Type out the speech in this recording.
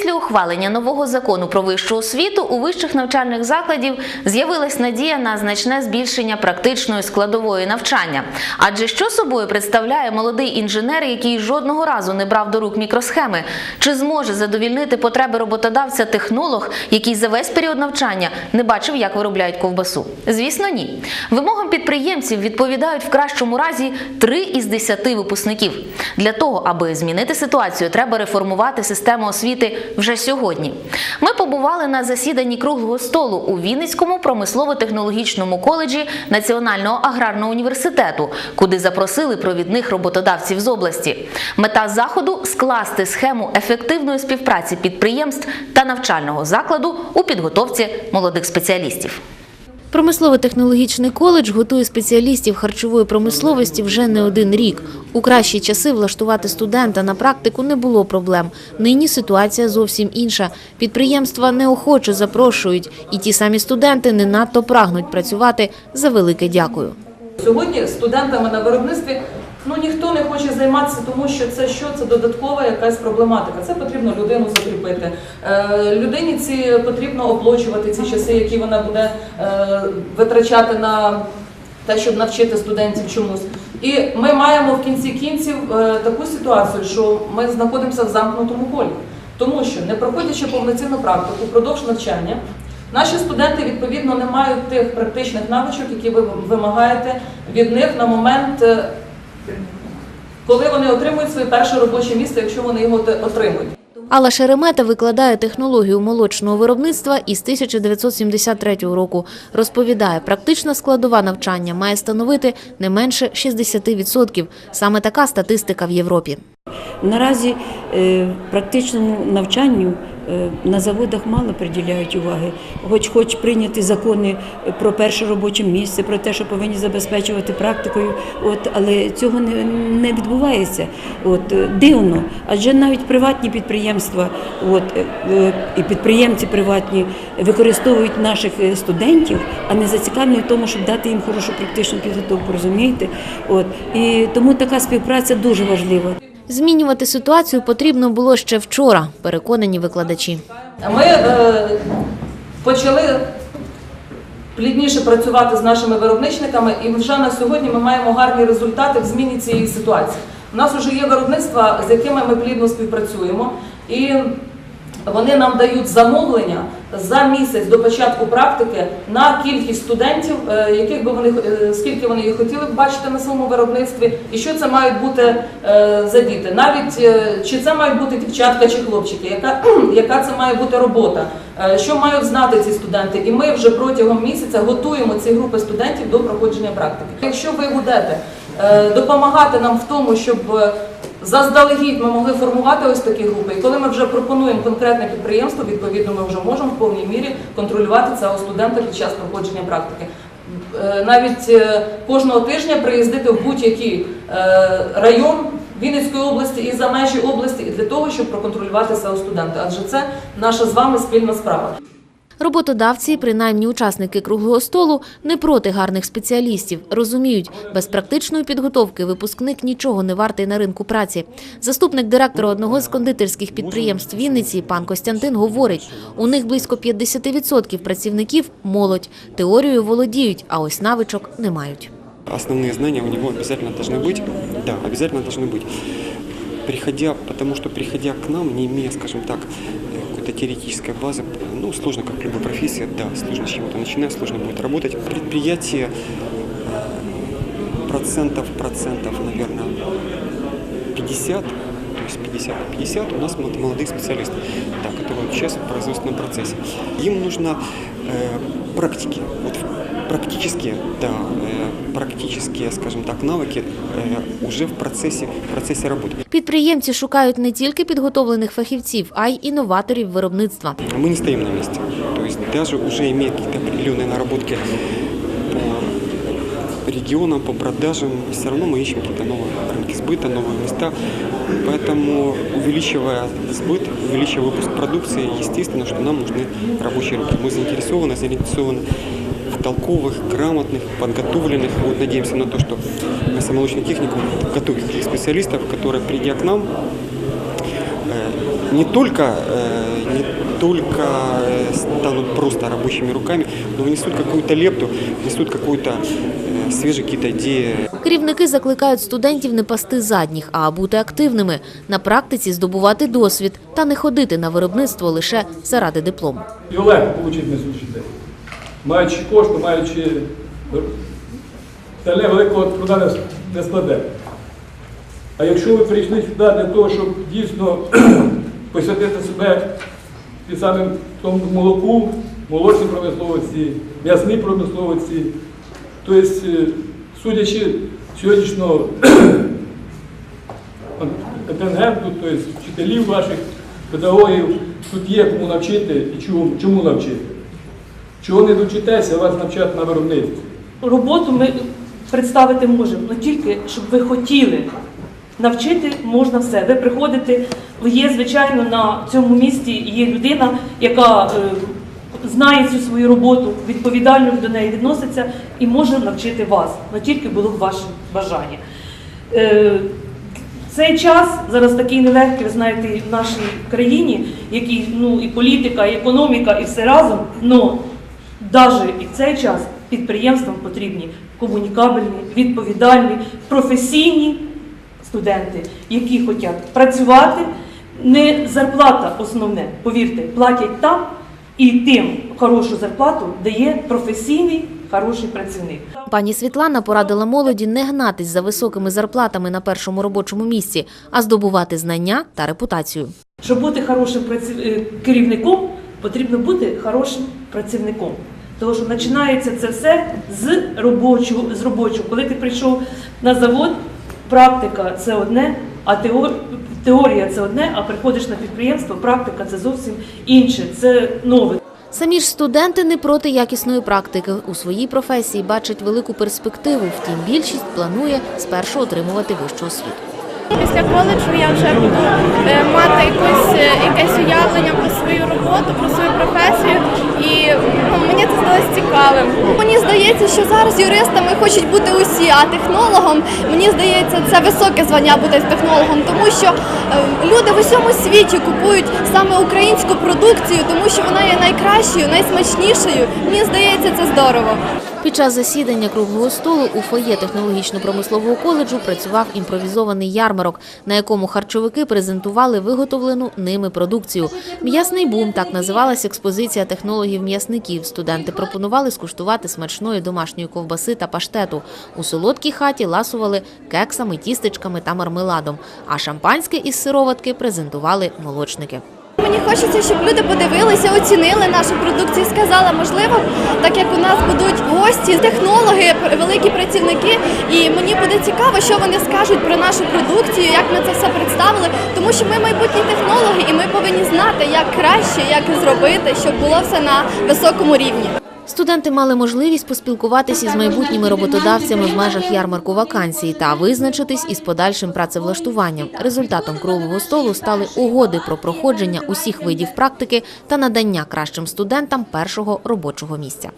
Після ухвалення нового закону про вищу освіту у вищих навчальних закладів з'явилась надія на значне збільшення практичної складової навчання. Адже що собою представляє молодий інженер, який жодного разу не брав до рук мікросхеми? Чи зможе задовільнити потреби роботодавця технолог, який за весь період навчання не бачив, як виробляють ковбасу? Звісно, ні. Вимогам підприємців відповідають в кращому разі три із десяти випускників. Для того, аби змінити ситуацію, треба реформувати систему освіти вже сьогодні. Ми побували на засіданні круглого столу у Вінницькому промислово-технологічному коледжі Національного аграрного університету, куди запросили провідних роботодавців з області. Мета заходу скласти схему ефективної співпраці підприємств та навчального закладу у підготовці молодих спеціалістів. Промислово-технологічний коледж готує спеціалістів харчової промисловості вже не один рік. У кращі часи влаштувати студента на практику не було проблем. Нині ситуація зовсім інша. Підприємства неохоче запрошують, і ті самі студенти не надто прагнуть працювати за велике дякую. Сьогодні студентами на виробництві ну ніхто не хоче займатися, тому що це що це додаткова якась проблематика. Це потрібно людину закріпити. Е, людині ці потрібно оплачувати ці часи, які вона буде е, витрачати на те, щоб навчити студентів чомусь. І ми маємо в кінці кінців е, таку ситуацію, що ми знаходимося в замкнутому колі, тому що не проходячи повноцінну практику впродовж навчання. Наші студенти відповідно не мають тих практичних навичок, які ви вимагаєте від них на момент, е, коли вони отримують своє перше робоче місце, якщо вони його отримують. Алла Шеремета викладає технологію молочного виробництва із 1973 року. Розповідає, практична складова навчання має становити не менше 60%. Саме така статистика в Європі. Наразі е, практичному навчанню на заводах мало приділяють уваги. Хоч хоч прийняті закони про перше робоче місце, про те, що повинні забезпечувати практикою, от, але цього не, не відбувається. От, е, дивно, адже навіть приватні підприємства от, е, е, і підприємці приватні використовують наших е, студентів, а не зацікавлені в тому, щоб дати їм хорошу практичну підготовку, розумієте? От, і тому така співпраця дуже важлива. Змінювати ситуацію потрібно було ще вчора, переконані викладачі. Ми е, почали плідніше працювати з нашими виробничниками, і вже на сьогодні ми маємо гарні результати в зміні цієї ситуації. У нас вже є виробництва, з якими ми плідно співпрацюємо, і вони нам дають замовлення за місяць до початку практики на кількість студентів, е, яких би вони е, скільки вони їх хотіли б бачити на своєму виробництві, і що це мають бути е, за діти. Навіть чи це мають бути дівчатка чи хлопчики, яка, яка це має бути робота, що мають знати ці студенти. І ми вже протягом місяця готуємо ці групи студентів до проходження практики. Якщо ви будете допомагати нам в тому, щоб Заздалегідь ми могли формувати ось такі групи, і коли ми вже пропонуємо конкретне підприємство, відповідно, ми вже можемо в повній мірі контролювати цього студента під час проходження практики. Е, Навіть е, кожного тижня приїздити в будь-який е, район Вінницької області і за межі області і для того, щоб проконтролювати цього студента. Адже це наша з вами спільна справа. Роботодавці, принаймні учасники круглого столу, не проти гарних спеціалістів. Розуміють, без практичної підготовки випускник нічого не вартий на ринку праці. Заступник директора одного з кондитерських підприємств Вінниці, пан Костянтин, говорить, у них близько 50% працівників – молодь. Теорією володіють, а ось навичок не мають. Основные знания у него обязательно должны быть. Да, обязательно должны быть. Приходя, потому что приходя к нам, не имея, скажем так, какой-то теоретической базы, ну, сложно, как в любой профессии, да, сложно с чего-то начинать, сложно будет работать. Предприятие э, процентов, процентов, наверное, 50, то есть 50 на 50 у нас мол- молодых специалистов, да, которые участвуют в производственном процессе. Им нужно э, практики, вот практические, да, э, практические, скажем так, навыки э, уже в процессе, в процессе работы. Підприємці шукають не тільки підготовлених фахівців, а й інноваторів виробництва. Мы не стоим на месте. То есть даже уже имея какие-то определенные наработки по регионам, по продажам, все равно мы ищем какие-то новые рынки сбыта, новые места. Поэтому увеличивая сбыт, увеличивая выпуск продукции, естественно, что нам нужны рабочие руки. Мы заинтересованы, заинтересованы в толковых, грамотных, подготовленных. Вот надеемся на то, что мясомолочный техникум готовит таких специалистов, которые, придя к нам, э, не только э, только э, станут просто рабочими руками, но внесут какую-то лепту, внесут какую-то свежие какие-то идеи, Керівники закликають студентів не пасти задніх, а бути активними, на практиці здобувати досвід та не ходити на виробництво лише заради диплому. І легко отримати на сьогоднішній. Маючи кошти, маючи стальне великого труда не складе. А якщо ви прийшли сюди для того, щоб дійсно посвятити себе і самим тому молоку, молочній промисловості, м'ясній промисловості, тобто, е, судячи сьогоднішнього контингенту, тобто вчителів ваших, педагогів, тут є кому навчити і чому, чому навчити. Чого не довчитеся, вас навчать на виробництві. Роботу ми представити можемо, але тільки щоб ви хотіли. Навчити можна все. Ви приходите, є, звичайно, на цьому місці є людина, яка е, знає цю свою роботу, відповідально до неї відноситься і може навчити вас, але тільки було б ваше бажання. Е, цей час зараз такий нелегкий, ви знаєте, в нашій країні, який ну і політика, і економіка, і все разом. Но навіть і в цей час підприємствам потрібні комунікабельні, відповідальні, професійні студенти, які хочуть працювати. Не зарплата основне, повірте, платять там і тим хорошу зарплату дає професійний хороший працівник. Пані Світлана порадила молоді не гнатись за високими зарплатами на першому робочому місці, а здобувати знання та репутацію. Щоб бути хорошим е, керівником, потрібно бути хорошим працівником. Тому що починається це все з робочого, з робочого. Коли ти прийшов на завод, практика це одне, а теор- теорія це одне, а приходиш на підприємство, практика це зовсім інше, це нове. Самі ж студенти не проти якісної практики. У своїй професії бачать велику перспективу, втім більшість планує спершу отримувати вищу освіту. Після коледжу я вже буду е, мати якусь, е, якесь уявлення здається, що зараз юристами хочуть бути усі, а технологом мені здається, це високе звання бути технологом, тому що е, люди в усьому світі купують саме українську продукцію, тому що вона є найкращою, найсмачнішою. Мені здається, це здорово. Під час засідання круглого столу у фоє технологічно-промислового коледжу працював імпровізований ярмарок, на якому харчовики презентували виготовлену ними продукцію. М'ясний бум так називалась експозиція технологів-м'ясників. Студенти пропонували скуштувати смачної домашньої ковбаси та паштету. У солодкій хаті ласували кексами, тістечками та мармеладом. А шампанське із сироватки презентували молочники. Мені хочеться, щоб люди подивилися, оцінили нашу продукцію сказали, можливо, так як у нас будуть гості, технологи, великі працівники, і мені буде цікаво, що вони скажуть про нашу продукцію, як ми це все представили, тому що ми майбутні технологи, і ми повинні знати, як краще, як зробити, щоб було все на високому рівні. Студенти мали можливість поспілкуватися з майбутніми роботодавцями в межах ярмарку вакансій та визначитись із подальшим працевлаштуванням. Результатом круглого столу стали угоди про проходження усіх видів практики та надання кращим студентам першого робочого місця.